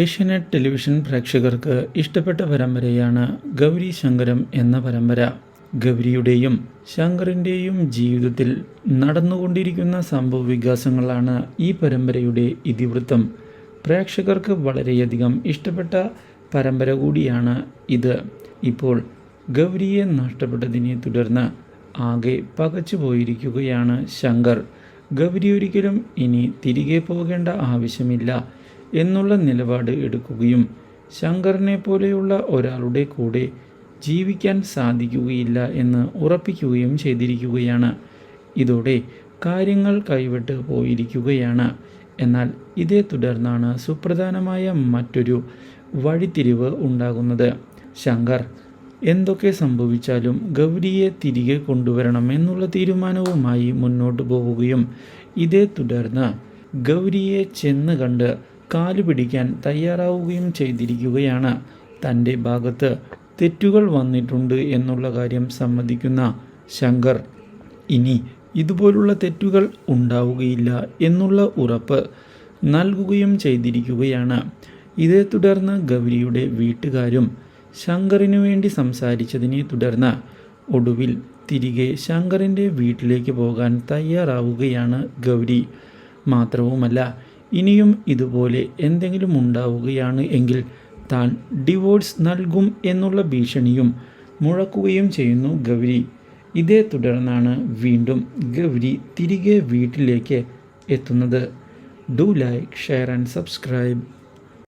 Asianet television പ്രേക്ഷകർക്ക് ഇഷ്ടപ്പെട്ട പരമ്പരയാണ് ഗൗരി ശങ്കരം എന്ന പരമ്പര. ഗൗരിയുടെയും ശങ്കറിന്റെയും ജീവിതത്തിൽ നടന്നുകൊണ്ടിരിക്കുന്ന സംഭവ ഈ പരമ്പരയുടെ ഇതിവൃത്തം. പ്രേക്ഷകർക്ക് വളരെയധികം ഇഷ്ടപ്പെട്ട പരമ്പര കൂടിയാണ് ഇത്. ഇപ്പോൾ ഗൗരിയെ നഷ്ടപ്പെട്ടതിനെ തുടർന്ന് ആകെ പകച്ചു പോയിരിക്കുകയാണ് ശങ്കർ. ഗൗരി ഒരിക്കലും ഇനി തിരികെ പോകേണ്ട ആവശ്യമില്ല. എന്നുള്ള നിലപാട് എടുക്കുകയും ശങ്കറിനെ പോലെയുള്ള ഒരാളുടെ കൂടെ ജീവിക്കാൻ സാധിക്കുകയില്ല എന്ന് ഉറപ്പിക്കുകയും ചെയ്തിരിക്കുകയാണ്. ഇതോടെ കാര്യങ്ങൾ കൈവിട്ട് പോയിരിക്കുകയാണ്. എന്നാൽ ഇതേ തുടർന്നാണ് സുപ്രധാനമായ മറ്റൊരു വഴിത്തിരിവ് ഉണ്ടാകുന്നത്. ശങ്കർ എന്തൊക്കെ സംഭവിച്ചാലും ഗൗരിയെ തിരികെ കൊണ്ടുവരണം എന്നുള്ള തീരുമാനവുമായി മുന്നോട്ട് പോവുകയും ഇതേ തുടർന്ന് ഗൗരിയെ ചെന്ന് കണ്ട് കാലു പിടിക്കാൻ തയ്യാറാവുകയും ചെയ്തിരിക്കുകയാണ്. തന്റെ ഭാഗത്ത് തെറ്റുകൾ വന്നിട്ടുണ്ട് എന്നുള്ള കാര്യം സമ്മതിക്കുന്ന ശങ്കർ ഇനി ഇതുപോലുള്ള തെറ്റുകൾ ഉണ്ടാവുകയില്ല എന്നുള്ള ഉറപ്പ് നൽകുകയും ചെയ്തിരിക്കുകയാണ്. ഇതേ തുടർന്ന് ഗൗരിയുടെ വീട്ടുകാരും ശങ്കറിനു വേണ്ടി സംസാരിച്ചതിനെ തുടർന്ന് ഒടുവിൽ തിരികെ ശങ്കറിന്റെ വീട്ടിലേക്ക് പോകാൻ തയ്യാറാവുകയാണ് ഗൗരി. മാത്രവുമല്ല ഇനിയും ഇതുപോലെ എന്തെങ്കിലും ഉണ്ടാവുകയാണ് എങ്കിൽ താൻ ഡിവോഴ്സ് നൽകും എന്നുള്ള ഭീഷണിയും മുഴക്കുകയും ചെയ്യുന്നു ഗൗരി. ഇതേ തുടർന്നാണ് വീണ്ടും ഗൗരി തിരികെ വീട്ടിലേക്ക് എത്തുന്നത്. Do like share and subscribe